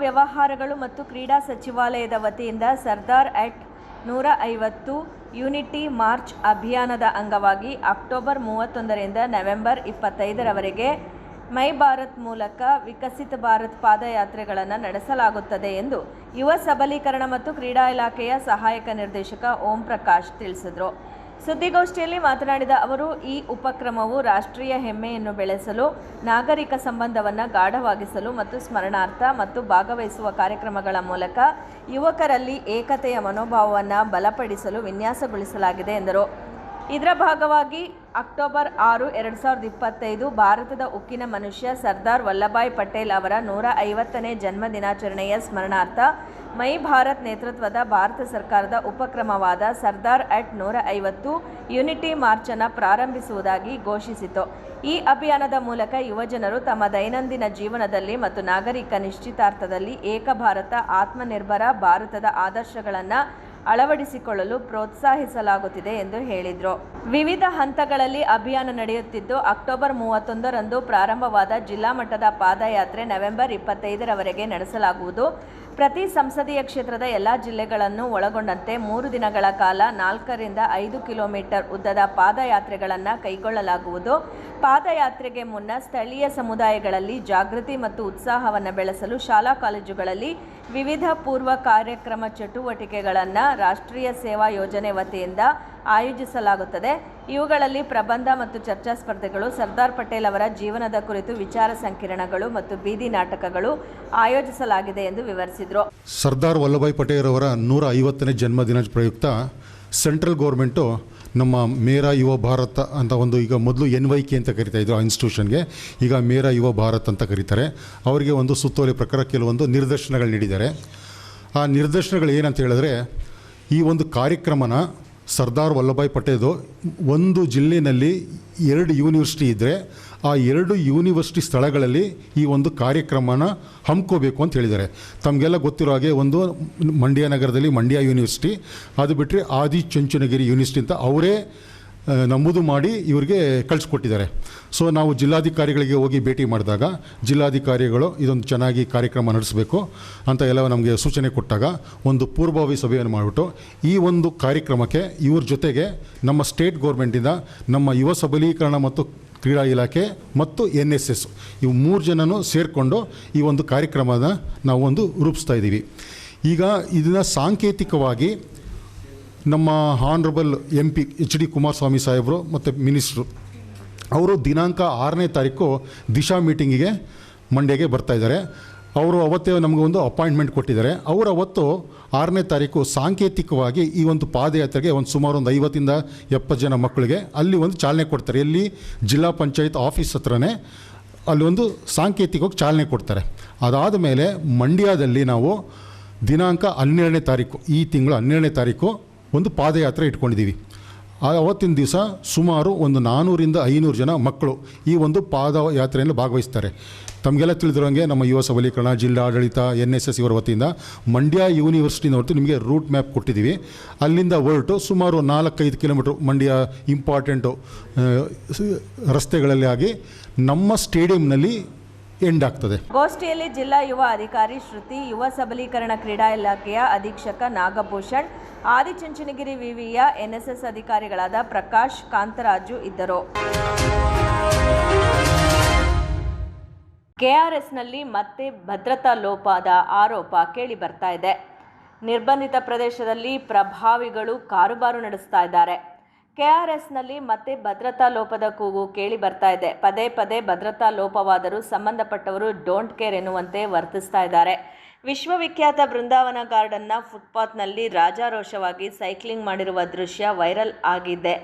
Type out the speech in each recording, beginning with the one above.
ಯುವ ವ್ಯವಹಾರಗಳು ಮತ್ತು ಕ್ರೀಡಾ ಸಚಿವಾಲಯದ ವತಿಯಿಂದ ಸರ್ದಾರ್ ಅಟ್ ನೂರ ಐವತ್ತು ಯೂನಿಟಿ ಮಾರ್ಚ್ ಅಭಿಯಾನದ ಅಂಗವಾಗಿ ಅಕ್ಟೋಬರ್ ಮೂವತ್ತೊಂದರಿಂದ ನವೆಂಬರ್ ಇಪ್ಪತ್ತೈದರವರೆಗೆ ಮೈ ಭಾರತ್ ಮೂಲಕ ವಿಕಸಿತ ಭಾರತ್ ಪಾದಯಾತ್ರೆಗಳನ್ನು ನಡೆಸಲಾಗುತ್ತದೆ ಎಂದು ಯುವ ಸಬಲೀಕರಣ ಮತ್ತು ಕ್ರೀಡಾ ಇಲಾಖೆಯ ಸಹಾಯಕ ನಿರ್ದೇಶಕ ಓಂ ಪ್ರಕಾಶ್ ತಿಳಿಸಿದರು. ಸುದ್ದಿಗೋಷ್ಠಿಯಲ್ಲಿ ಮಾತನಾಡಿದ ಅವರು, ಈ ಉಪಕ್ರಮವು ರಾಷ್ಟ್ರೀಯ ಹೆಮ್ಮೆಯನ್ನು ಬೆಳೆಸಲು, ನಾಗರಿಕ ಸಂಬಂಧವನ್ನು ಗಾಢವಾಗಿಸಲು ಮತ್ತು ಸ್ಮರಣಾರ್ಥ ಮತ್ತು ಭಾಗವಹಿಸುವ ಕಾರ್ಯಕ್ರಮಗಳ ಮೂಲಕ ಯುವಕರಲ್ಲಿ ಏಕತೆಯ ಮನೋಭಾವವನ್ನು ಬಲಪಡಿಸಲು ವಿನ್ಯಾಸಗೊಳಿಸಲಾಗಿದೆ ಎಂದರು. ಇದರ ಭಾಗವಾಗಿ ಅಕ್ಟೋಬರ್ ಆರು, ಎರಡು ಸಾವಿರದ ಇಪ್ಪತ್ತೈದು ಭಾರತದ ಉಕ್ಕಿನ ಮನುಷ್ಯ ಸರ್ದಾರ್ ವಲ್ಲಭಾಯ್ ಪಟೇಲ್ ಅವರ ನೂರ ಐವತ್ತನೇ ಜನ್ಮ ದಿನಾಚರಣೆಯ ಸ್ಮರಣಾರ್ಥ ಮೈ ಭಾರತ್ ನೇತೃತ್ವದ ಭಾರತ ಸರ್ಕಾರದ ಉಪಕ್ರಮವಾದ ಸರ್ದಾರ್ ಅಟ್ ನೂರ ಐವತ್ತು ಯುನಿಟಿ ಮಾರ್ಚನ್ನು ಪ್ರಾರಂಭಿಸುವುದಾಗಿ ಘೋಷಿಸಿತು. ಈ ಅಭಿಯಾನದ ಮೂಲಕ ಯುವಜನರು ತಮ್ಮ ದೈನಂದಿನ ಜೀವನದಲ್ಲಿ ಮತ್ತು ನಾಗರಿಕ ನಿಶ್ಚಿತಾರ್ಥದಲ್ಲಿ ಏಕ ಭಾರತ ಆತ್ಮನಿರ್ಭರ ಭಾರತದ ಆದರ್ಶಗಳನ್ನು ಅಳವಡಿಸಿಕೊಳ್ಳಲು ಪ್ರೋತ್ಸಾಹಿಸಲಾಗುತ್ತಿದೆ ಎಂದು ಹೇಳಿದರು. ವಿವಿಧ ಹಂತಗಳಲ್ಲಿ ಅಭಿಯಾನ ನಡೆಯುತ್ತಿದ್ದು, ಅಕ್ಟೋಬರ್ ಮೂವತ್ತೊಂದರಂದು ಪ್ರಾರಂಭವಾದ ಜಿಲ್ಲಾ ಮಟ್ಟದ ಪಾದಯಾತ್ರೆ ನವೆಂಬರ್ ಇಪ್ಪತ್ತೈದರವರೆಗೆ ನಡೆಸಲಾಗುವುದು. ಪ್ರತಿ ಸಂಸದೀಯ ಕ್ಷೇತ್ರದ ಎಲ್ಲ ಜಿಲ್ಲೆಗಳನ್ನು ಒಳಗೊಂಡಂತೆ ಮೂರು ದಿನಗಳ ಕಾಲ ನಾಲ್ಕರಿಂದ ಐದು ಕಿಲೋಮೀಟರ್ ಉದ್ದದ ಪಾದಯಾತ್ರೆಗಳನ್ನು ಕೈಗೊಳ್ಳಲಾಗುವುದು. ಪಾದಯಾತ್ರೆಗೆ ಮುನ್ನ ಸ್ಥಳೀಯ ಸಮುದಾಯಗಳಲ್ಲಿ ಜಾಗೃತಿ ಮತ್ತು ಉತ್ಸಾಹವನ್ನು ಬೆಳೆಸಲು ಶಾಲಾ ಕಾಲೇಜುಗಳಲ್ಲಿ ವಿವಿಧ ಪೂರ್ವ ಕಾರ್ಯಕ್ರಮ ಚಟುವಟಿಕೆಗಳನ್ನು ರಾಷ್ಟ್ರೀಯ ಸೇವಾ ಯೋಜನೆ ವತಿಯಿಂದ ಆಯೋಜಿಸಲಾಗುತ್ತದೆ. ಇವುಗಳಲ್ಲಿ ಪ್ರಬಂಧ ಮತ್ತು ಚರ್ಚಾ ಸ್ಪರ್ಧೆಗಳು, ಸರ್ದಾರ್ ಪಟೇಲ್ ಅವರ ಜೀವನದ ಕುರಿತು ವಿಚಾರ ಸಂಕಿರಣಗಳು ಮತ್ತು ಬೀದಿ ನಾಟಕಗಳು ಆಯೋಜಿಸಲಾಗಿದೆ ಎಂದು ವಿವರಿಸಿದರು. ಸರ್ದಾರ್ ವಲ್ಲಭಾಯ್ ಪಟೇಲ್ ಅವರ ನೂರ ಐವತ್ತನೇ ಜನ್ಮದಿನ ಪ್ರಯುಕ್ತ ಸೆಂಟ್ರಲ್ ಗೌರ್ಮೆಂಟು ನಮ್ಮ ಮೇರಾ ಯುವ ಭಾರತ ಅಂತ ಒಂದು ಈಗ ಮೊದಲು ಎನ್ ವೈ ಕೆ ಅಂತ ಕರಿತಾ ಇದ್ರು ಆ ಇನ್ಸ್ಟಿಟ್ಯೂಷನ್ಗೆ. ಈಗ ಮೇರಾ ಯುವ ಭಾರತ್ ಅಂತ ಕರೀತಾರೆ. ಅವರಿಗೆ ಒಂದು ಸುತ್ತೋಲೆ ಪ್ರಕಾರ ಕೆಲವೊಂದು ನಿರ್ದೇಶನಗಳು ನೀಡಿದ್ದಾರೆ. ಆ ನಿರ್ದೇಶನಗಳು ಏನಂತ ಹೇಳಿದ್ರೆ ಈ ಒಂದು ಕಾರ್ಯಕ್ರಮನ ಸರ್ದಾರ್ ವಲ್ಲಭಾಯ್ ಪಟೇಲ್ ಒಂದು ಜಿಲ್ಲೆಯಲ್ಲಿ ಎರಡು ಯೂನಿವರ್ಸಿಟಿ ಇದ್ದರೆ ಆ ಎರಡು ಯೂನಿವರ್ಸಿಟಿ ಸ್ಥಳಗಳಲ್ಲಿ ಈ ಒಂದು ಕಾರ್ಯಕ್ರಮನ ಹಮ್ಕೋಬೇಕು ಅಂತ ಹೇಳಿದ್ದಾರೆ. ತಮಗೆಲ್ಲ ಗೊತ್ತಿರೋ ಹಾಗೆ ಒಂದು ಮಂಡ್ಯ ನಗರದಲ್ಲಿ ಮಂಡ್ಯ ಯೂನಿವರ್ಸಿಟಿ, ಅದು ಬಿಟ್ಟರೆ ಆದಿ ಚುಂಚನಗಿರಿ ಯೂನಿವರ್ಸಿಟಿ ಅಂತ ಅವರೇ ನಮೂದು ಮಾಡಿ ಇವರಿಗೆ ಕಳಿಸ್ಕೊಟ್ಟಿದ್ದಾರೆ. ಸೊ ನಾವು ಜಿಲ್ಲಾಧಿಕಾರಿಗಳಿಗೆ ಹೋಗಿ ಭೇಟಿ ಮಾಡಿದಾಗ ಜಿಲ್ಲಾಧಿಕಾರಿಗಳು ಇದೊಂದು ಚೆನ್ನಾಗಿ ಕಾರ್ಯಕ್ರಮ ನಡೆಸಬೇಕು ಅಂತ ಎಲ್ಲ ನಮಗೆ ಸೂಚನೆ ಕೊಟ್ಟಾಗ ಒಂದು ಪೂರ್ವಭಾವಿ ಸಭೆಯನ್ನು ಮಾಡಿಬಿಟ್ಟು ಈ ಒಂದು ಕಾರ್ಯಕ್ರಮಕ್ಕೆ ಇವ್ರ ಜೊತೆಗೆ ನಮ್ಮ ಸ್ಟೇಟ್ ಗೌರ್ಮೆಂಟಿಂದ ನಮ್ಮ ಯುವ ಸಬಲೀಕರಣ ಮತ್ತು ಕ್ರೀಡಾ ಇಲಾಖೆ ಮತ್ತು ಎನ್ ಎಸ್ ಎಸ್ ಇವು ಮೂರು ಜನನೂ ಸೇರಿಕೊಂಡು ಈ ಒಂದು ಕಾರ್ಯಕ್ರಮನ ನಾವು ಒಂದು ರೂಪಿಸ್ತಾ ಇದ್ದೀವಿ. ಈಗ ಇದನ್ನು ಸಾಂಕೇತಿಕವಾಗಿ ನಮ್ಮ honourable M P H D Kumaraswamy ಸಾಹೇಬರು ಮತ್ತು ಮಿನಿಸ್ಟ್ರು ಅವರು ದಿನಾಂಕ ಆರನೇ ತಾರೀಕು ದಿಶಾ ಮೀಟಿಂಗಿಗೆ ಮಂಡ್ಯಗೆ ಬರ್ತಾ ಇದ್ದಾರೆ. ಅವರು ಅವತ್ತೇ ನಮಗೆ ಒಂದು ಅಪಾಯಿಂಟ್ಮೆಂಟ್ ಕೊಟ್ಟಿದ್ದಾರೆ. ಅವರು ಅವತ್ತು ಆರನೇ ತಾರೀಕು ಸಾಂಕೇತಿಕವಾಗಿ ಈ ಒಂದು ಪಾದಯಾತ್ರೆಗೆ ಒಂದು ಸುಮಾರು ಒಂದು ಐವತ್ತಿಂದ ಎಪ್ಪತ್ತು ಜನ ಮಕ್ಕಳಿಗೆ ಅಲ್ಲಿ ಒಂದು ಚಾಲನೆ ಕೊಡ್ತಾರೆ. ಎಲ್ಲಿ? ಜಿಲ್ಲಾ ಪಂಚಾಯತ್ ಆಫೀಸ್ ಹತ್ರನೇ ಅಲ್ಲಿ ಒಂದು ಸಾಂಕೇತಿಕವಾಗಿ ಚಾಲನೆ ಕೊಡ್ತಾರೆ. ಅದಾದ ಮೇಲೆ ಮಂಡ್ಯದಲ್ಲಿ ನಾವು ದಿನಾಂಕ ಹನ್ನೆರಡನೇ ತಾರೀಕು, ಈ ತಿಂಗಳು ಹನ್ನೆರಡನೇ ತಾರೀಕು ಒಂದು ಪಾದಯಾತ್ರೆ ಇಟ್ಕೊಂಡಿದ್ದೀವಿ. ಅವತ್ತಿನ ದಿವಸ ಸುಮಾರು ಒಂದು ನಾನ್ನೂರಿಂದ ಐನೂರು ಜನ ಮಕ್ಕಳು ಈ ಒಂದು ಪಾದಯಾತ್ರೆಯನ್ನು ಭಾಗವಹಿಸ್ತಾರೆ. ತಮಗೆಲ್ಲ ತಿಳಿದಿರೋಂಗೆ ನಮ್ಮ ಯುವ ಸಬಲೀಕರಣ, ಜಿಲ್ಲಾ ಆಡಳಿತ ಎನ್ ಎಸ್ ಎಸ್ ಇವರ ವತಿಯಿಂದ ಮಂಡ್ಯ ಯೂನಿವರ್ಸಿಟಿನ ಹೊರತು ನಿಮಗೆ ರೂಟ್ ಮ್ಯಾಪ್ ಕೊಟ್ಟಿದ್ದೀವಿ. ಅಲ್ಲಿಂದ ಹೊರಟು ಸುಮಾರು ನಾಲ್ಕೈದು ಕಿಲೋಮೀಟ್ರ್ ಮಂಡ್ಯ ಇಂಪಾರ್ಟೆಂಟು ರಸ್ತೆಗಳಲ್ಲಿ ಆಗಿ ನಮ್ಮ ಸ್ಟೇಡಿಯಂನಲ್ಲಿ ಎಂಡ್ ಆಗ್ತದೆ ಗೋಷ್ಠಿಯಲ್ಲಿ ಜಿಲ್ಲಾ ಯುವ ಅಧಿಕಾರಿ ಶ್ರುತಿ, ಯುವ ಸಬಲೀಕರಣ ಕ್ರೀಡಾ ಇಲಾಖೆಯ ಅಧೀಕ್ಷಕ ನಾಗಭೂಷಣ್, ಆದಿಚುಂಚನಗಿರಿ ವಿವಿಯ ಎನ್ಎಸ್ಎಸ್ ಅಧಿಕಾರಿಗಳಾದ ಪ್ರಕಾಶ್, ಕಾಂತರಾಜು ಇದ್ದರು. ಕೆಆರ್ಎಸ್ನಲ್ಲಿ ಮತ್ತೆ ಭದ್ರತಾ ಲೋಪದ ಆರೋಪ ಕೇಳಿ ಬರ್ತಾ ಇದೆ. ನಿರ್ಬಂಧಿತ ಪ್ರದೇಶದಲ್ಲಿ ಪ್ರಭಾವಿಗಳು ಕಾರುಬಾರು ನಡೆಸ್ತಾ ಇದ್ದಾರೆ. ಕೆಆರ್ಎಸ್ನಲ್ಲಿ ಮತ್ತೆ ಭದ್ರತಾ ಲೋಪದ ಕೂಗು ಕೇಳಿ ಬರ್ತಾ ಇದೆ. ಪದೇ ಪದೇ ಭದ್ರತಾ ಲೋಪವಾದರೂ ಸಂಬಂಧಪಟ್ಟವರು ಡೋಂಟ್ ಕೇರ್ ಎನ್ನುವಂತೆ ವರ್ತಿಸ್ತಾ ಇದ್ದಾರೆ. ವಿಶ್ವವಿಖ್ಯಾತ ಬೃಂದಾವನ ಗಾರ್ಡನ್ನ ಫುಟ್ಪಾತ್ನಲ್ಲಿ ರಾಜಾರೋಷವಾಗಿ ಸೈಕ್ಲಿಂಗ್ ಮಾಡಿರುವ ದೃಶ್ಯ ವೈರಲ್ ಆಗಿದೆ.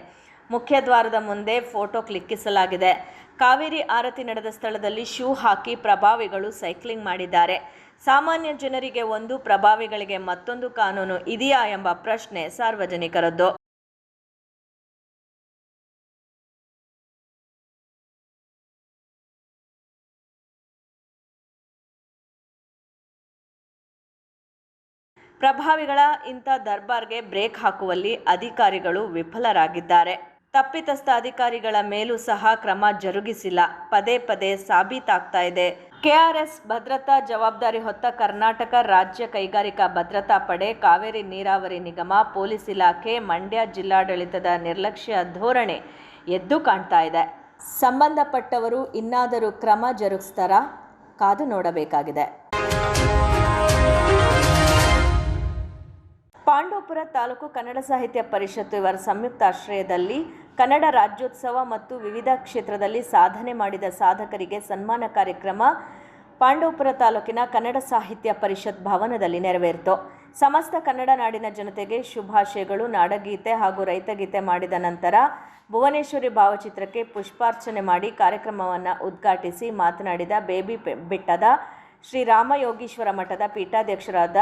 ಮುಖ್ಯ ದ್ವಾರದ ಮುಂದೆ ಫೋಟೋ ಕ್ಲಿಕ್ಕಿಸಲಾಗಿದೆ. ಕಾವೇರಿ ಆರತಿ ನಡೆದ ಸ್ಥಳದಲ್ಲಿ ಶೂ ಹಾಕಿ ಪ್ರಭಾವಿಗಳು ಸೈಕ್ಲಿಂಗ್ ಮಾಡಿದ್ದಾರೆ. ಸಾಮಾನ್ಯ ಜನರಿಗೆ ಒಂದು, ಪ್ರಭಾವಿಗಳಿಗೆ ಮತ್ತೊಂದು ಕಾನೂನು ಇದೆಯಾ ಎಂಬ ಪ್ರಶ್ನೆ ಸಾರ್ವಜನಿಕರದ್ದು. ಪ್ರಭಾವಿಗಳ ಇಂಥ ದರ್ಬಾರ್ಗೆ ಬ್ರೇಕ್ ಹಾಕುವಲ್ಲಿ ಅಧಿಕಾರಿಗಳು ವಿಫಲರಾಗಿದ್ದಾರೆ. ತಪ್ಪಿತಸ್ಥ ಅಧಿಕಾರಿಗಳ ಮೇಲೂ ಸಹ ಕ್ರಮ ಜರುಗಿಸಿಲ್ಲ. ಪದೇ ಪದೇ ಸಾಬೀತಾಗ್ತಾ ಇದೆ. ಕೆಆರ್ಎಸ್ ಭದ್ರತಾ ಜವಾಬ್ದಾರಿ ಹೊತ್ತ ಕರ್ನಾಟಕ ರಾಜ್ಯ ಕೈಗಾರಿಕಾ ಭದ್ರತಾ ಪಡೆ, ಕಾವೇರಿ ನೀರಾವರಿ ನಿಗಮ, ಪೊಲೀಸ್ ಇಲಾಖೆ, ಮಂಡ್ಯ ಜಿಲ್ಲಾಡಳಿತದ ನಿರ್ಲಕ್ಷ್ಯ ಧೋರಣೆ ಎದ್ದು ಕಾಣ್ತಾ ಇದೆ. ಸಂಬಂಧಪಟ್ಟವರು ಇನ್ನಾದರೂ ಕ್ರಮ ಜರುಗಿಸ್ತಾರಾ? ಕಾದು ನೋಡಬೇಕಾಗಿದೆ. ಪಾಂಡವಪುರ ತಾಲೂಕು ಕನ್ನಡ ಸಾಹಿತ್ಯ ಪರಿಷತ್ತು ಇವರ ಸಂಯುಕ್ತ ಆಶ್ರಯದಲ್ಲಿ ಕನ್ನಡ ರಾಜ್ಯೋತ್ಸವ ಮತ್ತು ವಿವಿಧ ಕ್ಷೇತ್ರದಲ್ಲಿ ಸಾಧನೆ ಮಾಡಿದ ಸಾಧಕರಿಗೆ ಸನ್ಮಾನ ಕಾರ್ಯಕ್ರಮ ಪಾಂಡವಪುರ ತಾಲೂಕಿನ ಕನ್ನಡ ಸಾಹಿತ್ಯ ಪರಿಷತ್ ಭವನದಲ್ಲಿ ನೆರವೇರಿತು. ಸಮಸ್ತ ಕನ್ನಡ ನಾಡಿನ ಜನತೆಗೆ ಶುಭಾಶಯಗಳು. ನಾಡಗೀತೆ ಹಾಗೂ ರೈತಗೀತೆ ಮಾಡಿದ ನಂತರ ಭುವನೇಶ್ವರಿ ಭಾವಚಿತ್ರಕ್ಕೆ ಪುಷ್ಪಾರ್ಚನೆ ಮಾಡಿ ಕಾರ್ಯಕ್ರಮವನ್ನು ಉದ್ಘಾಟಿಸಿ ಮಾತನಾಡಿದ ಬೇಬಿ ಬೆಟ್ಟದ ಶ್ರೀ ರಾಮಯೋಗೀಶ್ವರ ಮಠದ ಪೀಠಾಧ್ಯಕ್ಷರಾದ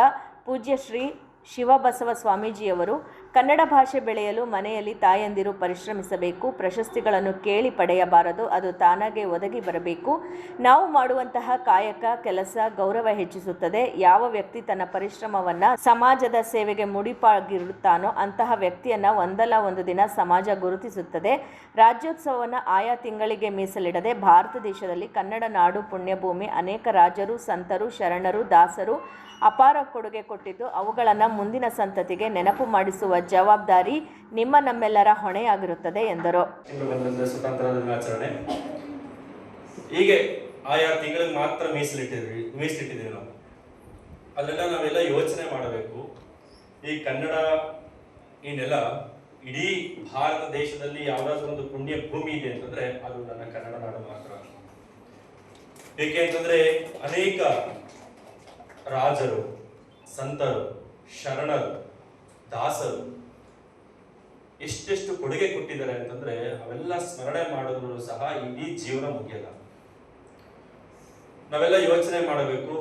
ಪೂಜ್ಯ ಶ್ರೀ ಶಿವಬಸವ ಸ್ವಾಮೀಜಿಯವರು ಕನ್ನಡ ಭಾಷೆ ಬೆಳೆಯಲು ಮನೆಯಲ್ಲಿ ತಾಯಂದಿರು ಪರಿಶ್ರಮಿಸಬೇಕು, ಪ್ರಶಸ್ತಿಗಳನ್ನು ಕೇಳಿ ಪಡೆಯಬಾರದು, ಅದು ತಾನಾಗೆ ಒದಗಿ ಬರಬೇಕು. ನಾವು ಮಾಡುವಂತಹ ಕಾಯಕ, ಕೆಲಸ ಗೌರವ ಹೆಚ್ಚಿಸುತ್ತದೆ. ಯಾವ ವ್ಯಕ್ತಿ ತನ್ನ ಪರಿಶ್ರಮವನ್ನು ಸಮಾಜದ ಸೇವೆಗೆ ಮುಡಿಪಾಗಿರುತ್ತಾನೋ ಅಂತಹ ವ್ಯಕ್ತಿಯನ್ನು ಒಂದಲ್ಲ ಒಂದು ದಿನ ಸಮಾಜ ಗುರುತಿಸುತ್ತದೆ. ರಾಜ್ಯೋತ್ಸವವನ್ನು ಆಯಾ ತಿಂಗಳಿಗೆ ಮೀಸಲಿಡದೆ ಭಾರತ ದೇಶದಲ್ಲಿ ಕನ್ನಡ ನಾಡು ಪುಣ್ಯಭೂಮಿ ಅನೇಕ ರಾಜರು, ಸಂತರು, ಶರಣರು, ದಾಸರು ಅಪಾರ ಕೊಡುಗೆ ಕೊಟ್ಟಿದ್ದು ಅವುಗಳನ್ನು ಮುಂದಿನ ಸಂತತಿಗೆ ನೆನಪು ಮಾಡಿಸುವ ಜವಾಬ್ದಾರಿ ನಿಮ್ಮ ನಮ್ಮೆಲ್ಲರ ಹೊಣೆಯಾಗಿರುತ್ತದೆ ಎಂದರು. ಸ್ವತಂತ್ರ ದಿನಾಚರಣೆ. ಹೀಗೆ ಆಯಾ ತಿಂಗಳಿಗೆ ಮಾತ್ರ ಮೀಸಲಿಟ್ಟಿದ್ವಿ ಮೀಸಲಿಟ್ಟಿದ್ದೀವಿ ನಾವು. ಅಲ್ಲೆಲ್ಲ ನಾವೆಲ್ಲ ಯೋಚನೆ ಮಾಡಬೇಕು. ಈ ಕನ್ನಡ ಈ ನೆಲ ಇಡೀ ಭಾರತ ದೇಶದಲ್ಲಿ ಯಾವುದಾದ್ರೂ ಒಂದು ಪುಣ್ಯ ಭೂಮಿ ಇದೆ ಅಂತಂದ್ರೆ ಅದು ನನ್ನ ಕನ್ನಡ ನಾಡು ಮಾತ್ರ. ಏಕೆ ಅಂತಂದ್ರೆ ಅನೇಕ ರಾಜರು, ಸಂತರು, ಶರಣರು, ದಾಸರು ಎಷ್ಟೆಷ್ಟು ಕೊಡುಗೆ ಕೊಟ್ಟಿದ್ದಾರೆ ಅಂತಂದ್ರೆ ಅವೆಲ್ಲ ಸ್ಮರಣೆ ಮಾಡಿದ್ರು ಸಹ ಇಡೀ ಜೀವನ ಮುಗಿಯಲ್ಲ. ನಾವೆಲ್ಲ ಯೋಚನೆ ಮಾಡಬೇಕು,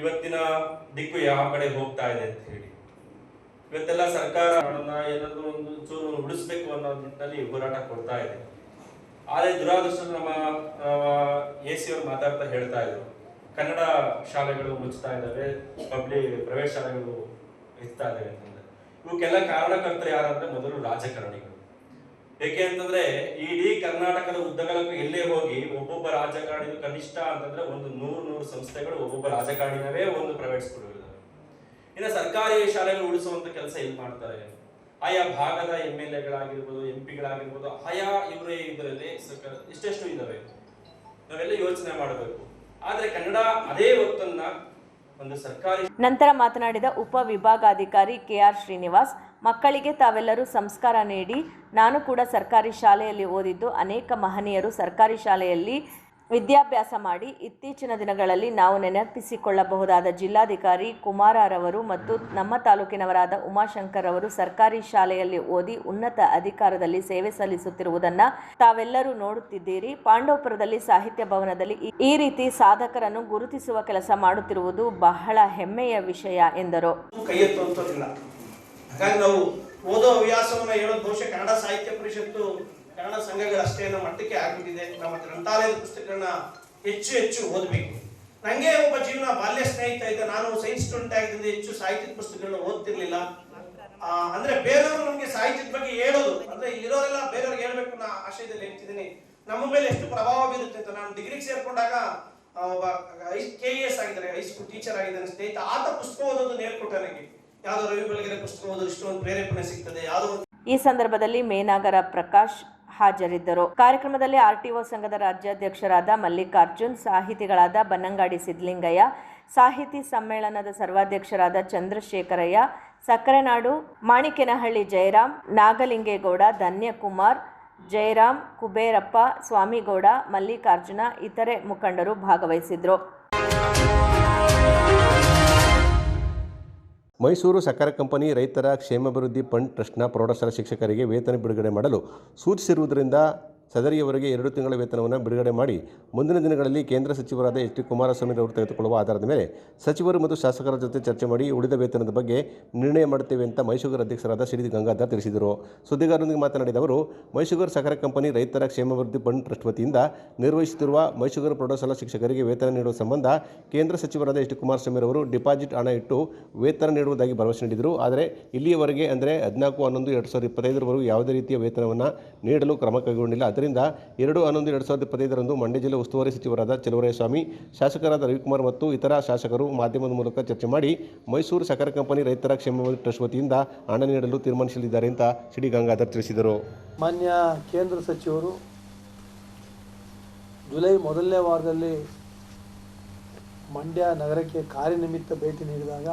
ಇವತ್ತಿನ ದಿಕ್ಕು ಯಾವ ಕಡೆ ಹೋಗ್ತಾ ಇದೆ ಅಂತ ಹೇಳಿ. ಇವತ್ತೆಲ್ಲ ಸರ್ಕಾರ ಏನಾದ್ರು ಒಂದು ಚೂರು ಉಳಿಸ್ಬೇಕು ಅನ್ನೋ ನಿಟ್ಟಿನಲ್ಲಿ ಹೋರಾಟ ಕೊಡ್ತಾ ಇದೆ. ಆದರೆ ದುರಾದೃಷ್ಟ ನಮ್ಮ ಎ ಸಿ ಅವರು ಮಾತಾಡ್ತಾ ಹೇಳ್ತಾ ಇದ್ರು. ಕನ್ನಡ ಶಾಲೆಗಳು ಮುಚ್ಚುತ್ತಾ ಇದ್ದಾವೆ ಪಬ್ಲಿಕ್ ಪ್ರೈವೇಟ್ ಶಾಲೆಗಳು ಇರ್ತಾ ಇದ್ದಾವೆ. ಇವಕ್ಕೆಲ್ಲ ಕಾರಣಕರ್ತರು ಯಾರಂದ್ರೆ ಮೊದಲು ರಾಜಕಾರಣಿಗಳು. ಏಕೆ ಅಂತಂದ್ರೆ ಇಡೀ ಕರ್ನಾಟಕದ ಉದ್ದಗಲಕ್ಕೂ ಎಲ್ಲೇ ಹೋಗಿ ಒಬ್ಬೊಬ್ಬ ರಾಜಕಾರಣಿಗಳು ಕನಿಷ್ಠ ಅಂತಂದ್ರೆ ಒಂದು ನೂರು ನೂರು ಸಂಸ್ಥೆಗಳು ಒಬ್ಬೊಬ್ಬ ರಾಜಕಾರಣಿನವೇ ಒಂದು ಪ್ರೈವೇಟ್ ಸ್ಕೂಲ್ಗಳಿದಾವೆ ಇನ್ನು ಸರ್ಕಾರಿ ಶಾಲೆಗಳು ಉಳಿಸುವಂತ ಕೆಲಸ ಎಲ್ಲಿ ಮಾಡ್ತಾರೆ? ಆಯಾ ಭಾಗದ ಎಂ ಎಲ್ ಎಗಳಾಗಿರ್ಬೋದು, ಎಂ ಪಿಗಳಾಗಿರ್ಬೋದು, ಆಯಾ ಇವರೇ ಇದರಲ್ಲಿ ಇಷ್ಟೆಷ್ಟು ಇದಾವೆ? ನಾವೆಲ್ಲ ಯೋಚನೆ ಮಾಡಬೇಕು. ಆದ್ರೆ ಕನ್ನಡ ಅದೇ ಹೊತ್ತನ್ನ ನಂತರ ಮಾತನಾಡಿದ ಉಪ ವಿಭಾಗಾಧಿಕಾರಿ ಕೆಆರ್ ಶ್ರೀನಿವಾಸ್, ಮಕ್ಕಳಿಗೆ ತಾವೆಲ್ಲರೂ ಸಂಸ್ಕಾರ ನೀಡಿ, ನಾನು ಕೂಡ ಸರ್ಕಾರಿ ಶಾಲೆಯಲ್ಲಿ ಓದಿದ್ದು ಅನೇಕ ಮಹನೀಯರು ಸರ್ಕಾರಿ ಶಾಲೆಯಲ್ಲಿ ವಿದ್ಯಾಭ್ಯಾಸ ಮಾಡಿ ಇತ್ತೀಚಿನ ದಿನಗಳಲ್ಲಿ ನಾವು ನೆನಪಿಸಿಕೊಳ್ಳಬಹುದಾದ ಜಿಲ್ಲಾಧಿಕಾರಿ ಕುಮಾರರವರು ಮತ್ತು ನಮ್ಮ ತಾಲೂಕಿನವರಾದ ಉಮಾಶಂಕರ್ ಅವರು ಸರ್ಕಾರಿ ಶಾಲೆಯಲ್ಲಿ ಓದಿ ಉನ್ನತ ಅಧಿಕಾರದಲ್ಲಿ ಸೇವೆ ಸಲ್ಲಿಸುತ್ತಿರುವುದನ್ನು ತಾವೆಲ್ಲರೂ ನೋಡುತ್ತಿದ್ದೀರಿ. ಪಾಂಡವಪುರದಲ್ಲಿ ಸಾಹಿತ್ಯ ಭವನದಲ್ಲಿ ಈ- ರೀತಿ ಸಾಧಕರನ್ನು ಗುರುತಿಸುವ ಕೆಲಸ ಮಾಡುತ್ತಿರುವುದು ಬಹಳ ಹೆಮ್ಮೆಯ ವಿಷಯ ಎಂದರು. ಓದೋ ಹವ್ಯಾಸವನ್ನು ಹೇಳೋದು ಬಹುಶಃ ಕನ್ನಡ ಸಾಹಿತ್ಯ ಪರಿಷತ್ತು ಕನ್ನಡ ಸಂಘಗಳಷ್ಟೇ ಅನ್ನೋ ಮಟ್ಟಕ್ಕೆ ಆಗಿಬಿಟ್ಟಿದೆ. ನಮ್ಮ ಗ್ರಂಥಾಲಯದ ಪುಸ್ತಕಗಳನ್ನ ಹೆಚ್ಚು ಹೆಚ್ಚು ಓದಬೇಕು. ನಂಗೆ ಒಬ್ಬ ಜೀವನ ಬಾಲ್ಯ ಸ್ನೇಹಿತ ಇದ್ದ ನಾನು ಸೈನ್ಸ್ ಸ್ಟೂಡೆಂಟ್ ಆಗಿದ್ದರಿಂದ ಹೆಚ್ಚು ಸಾಹಿತ್ಯದ ಪುಸ್ತಕಗಳನ್ನ ಓದ್ತಿರ್ಲಿಲ್ಲ. ಅಂದ್ರೆ ಬೇರೆಯವರು ನಮಗೆ ಸಾಹಿತ್ಯದ ಬಗ್ಗೆ ಹೇಳೋದು. ಅಂದ್ರೆ ಇರೋರೆಲ್ಲ ಬೇರೆಯವ್ರಿಗೆ ಹೇಳ್ಬೇಕು ಅನ್ನೋ ಆಶಯದಲ್ಲಿ ಹೇಳ್ತಿದ್ದೀನಿ ನಮ್ಮ ಮೇಲೆ ಎಷ್ಟು ಪ್ರಭಾವ ಬೀರುತ್ತೆ ಅಂತ ನಾನು ಡಿಗ್ರಿಗೆ ಸೇರ್ಕೊಂಡಾಗ ಒಬ್ಬ ಕೆ ಇ ಎಸ್ ಆಗಿದ್ದಾರೆ. ಹೈಸ್ಕೂಲ್ ಟೀಚರ್ ಆಗಿದ್ದಾನೆ. ಸ್ನೇಹಿತ ಆತ ಪುಸ್ತಕ ಓದೋದು ನೇರ್ಕೊಟ್ಟ ನನಗೆ. ಯಾವ್ದೋ ರವಿ ಬೆಳಗೆರೆ ಪುಸ್ತಕ ಓದೋದು ಇಷ್ಟೊಂದು ಪ್ರೇರೇಪಣೆ ಸಿಗ್ತದೆ. ಯಾವುದೋ ಈ ಸಂದರ್ಭದಲ್ಲಿ ಮೇನಾಗರ ಪ್ರಕಾಶ್ ಹಾಜರಿದ್ದರು. ಕಾರ್ಯಕ್ರಮದಲ್ಲಿ ಆರ್ಟಿಒ ಸಂಘದ ರಾಜ್ಯಾಧ್ಯಕ್ಷರಾದ ಮಲ್ಲಿಕಾರ್ಜುನ್, ಸಾಹಿತಿಗಳಾದ ಬನ್ನಂಗಾಡಿ ಸಿದ್ಲಿಂಗಯ್ಯ ಸಾಹಿತಿ ಸಮ್ಮೇಳನದ ಸರ್ವಾಧ್ಯಕ್ಷರಾದ ಚಂದ್ರಶೇಖರಯ್ಯ, ಸಕ್ಕರೆನಾಡು, ಮಾಣಿಕೆನಹಳ್ಳಿ ಜಯರಾಮ್ ನಾಗಲಿಂಗೇಗೌಡ, ಧನ್ಯಕುಮಾರ್ ಜಯರಾಮ್ ಕುಬೇರಪ್ಪ, ಸ್ವಾಮಿಗೌಡ, ಮಲ್ಲಿಕಾರ್ಜುನ, ಇತರೆ ಮುಖಂಡರು ಭಾಗವಹಿಸಿದ್ರು ಮೈಸೂರು ಸಕ್ಕರೆ ಕಂಪನಿ ರೈತರ ಕ್ಷೇಮಾಭಿವೃದ್ಧಿ ಫಂಡ್ ಟ್ರಸ್ಟ್ನ ಪ್ರೌಢಶಾಲಾ ಶಿಕ್ಷಕರಿಗೆ ವೇತನ ಬಿಡುಗಡೆ ಮಾಡಲು ಸೂಚಿಸಿರುವುದರಿಂದ ಸದರಿಯವರಿಗೆ ಎರಡು ತಿಂಗಳ ವೇತನವನ್ನು ಬಿಡುಗಡೆ ಮಾಡಿ ಮುಂದಿನ ದಿನಗಳಲ್ಲಿ ಕೇಂದ್ರ ಸಚಿವರಾದ ಎಚ್ ಡಿ ಕುಮಾರಸ್ವಾಮಿ ಅವರು ತೆಗೆದುಕೊಳ್ಳುವ ಆಧಾರದ ಮೇಲೆ ಸಚಿವರು ಮತ್ತು ಶಾಸಕರ ಜೊತೆ ಚರ್ಚೆ ಮಾಡಿ ಉಳಿದ ವೇತನದ ಬಗ್ಗೆ ನಿರ್ಣಯ ಮಾಡುತ್ತೇವೆ ಅಂತ ಮೈಸೂರು ಅಧ್ಯಕ್ಷರಾದ ಶ್ರೀ ಗಂಗಾಧರ್ ತಿಳಿಸಿದರು. ಸುದ್ದಿಗಾರರೊಂದಿಗೆ ಮಾತನಾಡಿದ ಅವರು, ಮೈಸೂರು ಸಹಕಾರ ಕಂಪನಿ ರೈತರ ಕ್ಷೇಮಾಭಿವೃದ್ಧಿ ಫಂಡ್ ಟ್ರಸ್ಟ್ ವತಿಯಿಂದ ನಿರ್ವಹಿಸುತ್ತಿರುವ ಮೈಸೂರು ಪ್ರೌಢಶಾಲಾ ಶಿಕ್ಷಕರಿಗೆ ವೇತನ ನೀಡುವ ಸಂಬಂಧ ಕೇಂದ್ರ ಸಚಿವರಾದ ಎಚ್ ಡಿ ಕುಮಾರಸ್ವಾಮಿ ಅವರು ಡಿಪಾಸಿಟ್ ಹಣ ಇಟ್ಟು ವೇತನ ನೀಡುವುದಾಗಿ ಭರವಸೆ ನೀಡಿದರು. ಆದರೆ ಇಲ್ಲಿಯವರೆಗೆ ಅಂದರೆ ಹದಿನಾಲ್ಕು ಹನ್ನೊಂದು ಎರಡು ಸಾವಿರದ ಇಪ್ಪತ್ತೈದರವರೆಗೂ ಯಾವುದೇ ರೀತಿಯ ವೇತನವನ್ನು ನೀಡಲು ಕ್ರಮ ಕೈಗೊಂಡಿಲ್ಲ. ಆದ್ದರಿಂದ ಎರಡು ಹನ್ನೊಂದು ಎರಡು ಸಾವಿರದ ಇಪ್ಪತ್ತೈದರಂದು ಮಂಡ್ಯ ಜಿಲ್ಲೆ ಉಸ್ತುವಾರಿ ಸಚಿವರಾದ ಸ್ವಾಮಿ ಶಾಸಕರಾದ ರವಿಕುಮಾರ್ ಮತ್ತು ಇತರ ಶಾಸಕರು ಮಾಧ್ಯಮದ ಮೂಲಕ ಚರ್ಚೆ ಮಾಡಿ ಮೈಸೂರು ಸಕ್ಕರೆ ಕಂಪನಿ ರೈತರ ಕ್ಷೇಮ ಟ್ರಸ್ಟ್ ವತಿಯಿಂದ ಹಣ ನೀಡಲು ತೀರ್ಮಾನಿಸಲಿದ್ದಾರೆ ಅಂತ ಸಿಡಿ ಗಂಗಾಧರ್ ತಿಳಿಸಿದರು. ಮಾನ್ಯ ಕೇಂದ್ರ ಸಚಿವರು, ಜುಲೈ ಮೊದಲನೇ ವಾರದಲ್ಲಿ ಮಂಡ್ಯ ನಗರಕ್ಕೆ ಕಾರ್ಯನಿಮಿತ್ತ ಭೇಟಿ ನೀಡಿದಾಗ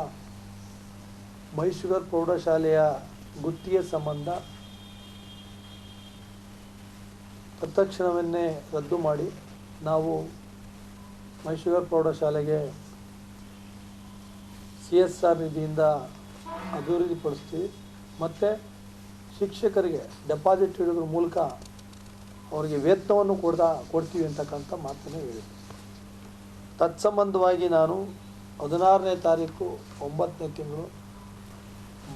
ಮೈಸೂರು ಪ್ರೌಢಶಾಲೆಯ ಗುತ್ತಿಗೆ ಸಂಬಂಧ ತತ್ಕ್ಷಣವನ್ನೇ ರದ್ದು ಮಾಡಿ ನಾವು ಮೈಸೂರು ಪ್ರೌಢಶಾಲೆಗೆ ಸಿ ಎಸ್ ಆರ್ ನಿಧಿಯಿಂದ ಅಭಿವೃದ್ಧಿಪಡಿಸ್ತೀವಿ. ಮತ್ತು ಶಿಕ್ಷಕರಿಗೆ ಡೆಪಾಸಿಟ್ ಇಡೋದ್ರ ಮೂಲಕ ಅವರಿಗೆ ವೇತನವನ್ನು ಕೊಡ್ತಾ ಕೊಡ್ತೀವಿ ಅಂತಕ್ಕಂಥ ಮಾತನ್ನು ಹೇಳಿದೆ ತತ್ಸಂಬಂಧವಾಗಿ ನಾನು ಹದಿನಾರನೇ ತಾರೀಕು ಒಂಬತ್ತನೇ ತಿಂಗಳು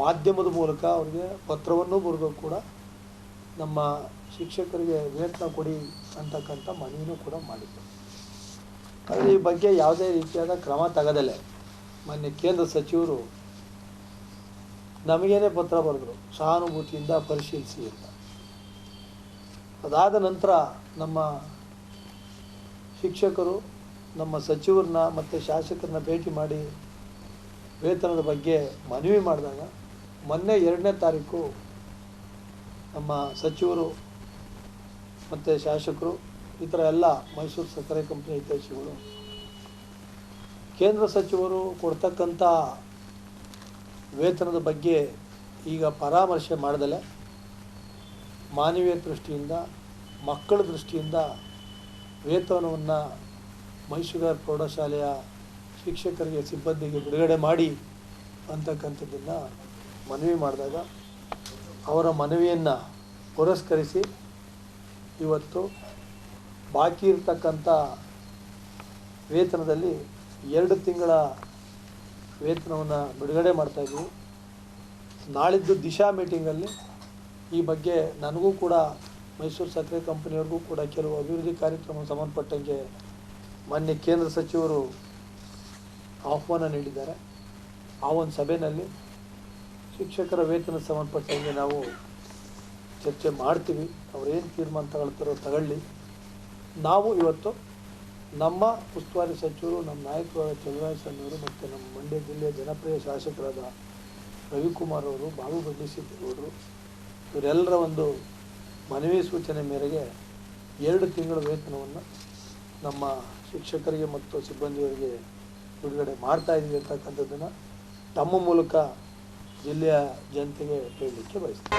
ಮಾಧ್ಯಮದ ಮೂಲಕ ಅವರಿಗೆ ಪತ್ರವನ್ನು ಬರೆದು ಕೂಡ ನಮ್ಮ ಶಿಕ್ಷಕರಿಗೆ ವೇತನ ಕೊಡಿ ಅಂತಕ್ಕಂಥ ಮನವಿನೂ ಕೂಡ ಮಾಡಿದ್ದರು ಆದರೆ ಈ ಬಗ್ಗೆ ಯಾವುದೇ ರೀತಿಯಾದ ಕ್ರಮ ತಗದಲೆ ಮೊನ್ನೆ ಕೇಂದ್ರ ಸಚಿವರು ನಮಗೇನೆ ಪತ್ರ ಬರೆದರು, ಸಹಾನುಭೂತಿಯಿಂದ ಪರಿಶೀಲಿಸಿ ಅಂತ. ಅದಾದ ನಂತರ ನಮ್ಮ ಶಿಕ್ಷಕರು, ನಮ್ಮ ಸಚಿವರನ್ನ ಮತ್ತು ಶಾಸಕರನ್ನ ಭೇಟಿ ಮಾಡಿ ವೇತನದ ಬಗ್ಗೆ ಮನವಿ ಮಾಡಿದಾಗ ಮೊನ್ನೆ ಎರಡನೇ ತಾರೀಕು ನಮ್ಮ ಸಚಿವರು ಮತ್ತು ಶಾಸಕರು ಈ ಥರ ಎಲ್ಲ ಮೈಸೂರು ಸಕ್ಕರೆ ಕಂಪನಿ ಹಿತೈಷಿಗಳು. ಕೇಂದ್ರ ಸಚಿವರು ಕೊಡ್ತಕ್ಕಂಥ ವೇತನದ ಬಗ್ಗೆ ಈಗ ಪರಾಮರ್ಶೆ ಮಾಡಿದಲೆ ಮಾನವೀಯ ದೃಷ್ಟಿಯಿಂದ, ಮಕ್ಕಳ ದೃಷ್ಟಿಯಿಂದ ವೇತನವನ್ನು ಮೈಸೂರು ಪ್ರೌಢಶಾಲೆಯ ಶಿಕ್ಷಕರಿಗೆ, ಸಿಬ್ಬಂದಿಗೆ ಬಿಡುಗಡೆ ಮಾಡಿ ಅಂತಕ್ಕಂಥದ್ದನ್ನು ಮನವಿ ಮಾಡಿದಾಗ ಅವರ ಮನವಿಯನ್ನು ಪುರಸ್ಕರಿಸಿ ಇವತ್ತು ಬಾಕಿ ಇರ್ತಕ್ಕಂಥ ವೇತನದಲ್ಲಿ ಎರಡು ತಿಂಗಳ ವೇತನವನ್ನು ಬಿಡುಗಡೆ ಮಾಡ್ತಾಯಿದ್ವಿ ನಾಳಿದ್ದು ದಿಶಾ ಮೀಟಿಂಗಲ್ಲಿ ಈ ಬಗ್ಗೆ ನನಗೂ ಕೂಡ ಮೈಸೂರು ಸಕ್ಕರೆ ಕಂಪನಿಯವ್ರಿಗೂ ಕೂಡ ಕೆಲವು ಅಭಿವೃದ್ಧಿ ಕಾರ್ಯಕ್ರಮ ಸಂಬಂಧಪಟ್ಟಂಗೆ ಮಾನ್ಯ ಕೇಂದ್ರ ಸಚಿವರು ಆಹ್ವಾನ ನೀಡಿದ್ದಾರೆ. ಆ ಒಂದು ಸಭೆಯಲ್ಲಿ ಶಿಕ್ಷಕರ ವೇತನ ಸಂಬಂಧಪಟ್ಟಂಗೆ ನಾವು ಚರ್ಚೆ ಮಾಡ್ತೀವಿ ಅವರೇನು ತೀರ್ಮಾನ ತಗೊಳ್ತಾರೋ ತಗೊಳ್ಳಿ. ನಾವು ಇವತ್ತು ನಮ್ಮ ಉಸ್ತುವಾರಿ ಸಚಿವರು, ನಮ್ಮ ನಾಯಕರಾದ ಚಲುವರಾಯಸ್ವಾಮಿಯವರು ಮತ್ತು ನಮ್ಮ ಮಂಡ್ಯ ಜಿಲ್ಲೆಯ ಜನಪ್ರಿಯ ಶಾಸಕರಾದ ರವಿಕುಮಾರ್ ಅವರು, ಬಾಬು ಬಂಡಿಸಿದ್ದವರು ಇವರೆಲ್ಲರ ಒಂದು ಮನವಿ ಸೂಚನೆ ಮೇರೆಗೆ ಎರಡು ತಿಂಗಳ ವೇತನವನ್ನು ನಮ್ಮ ಶಿಕ್ಷಕರಿಗೆ ಮತ್ತು ಸಿಬ್ಬಂದಿಯವರಿಗೆ ಬಿಡುಗಡೆ ಮಾಡ್ತಾ ಇದ್ದೀವಿ ಅಂತಕ್ಕಂಥದ್ದನ್ನು ತಮ್ಮ ಮೂಲಕ ಜಿಲ್ಲೆಯ ಜನತೆಗೆ ಹೇಳಲಿಕ್ಕೆ ಬಯಸ್ತೀನಿ.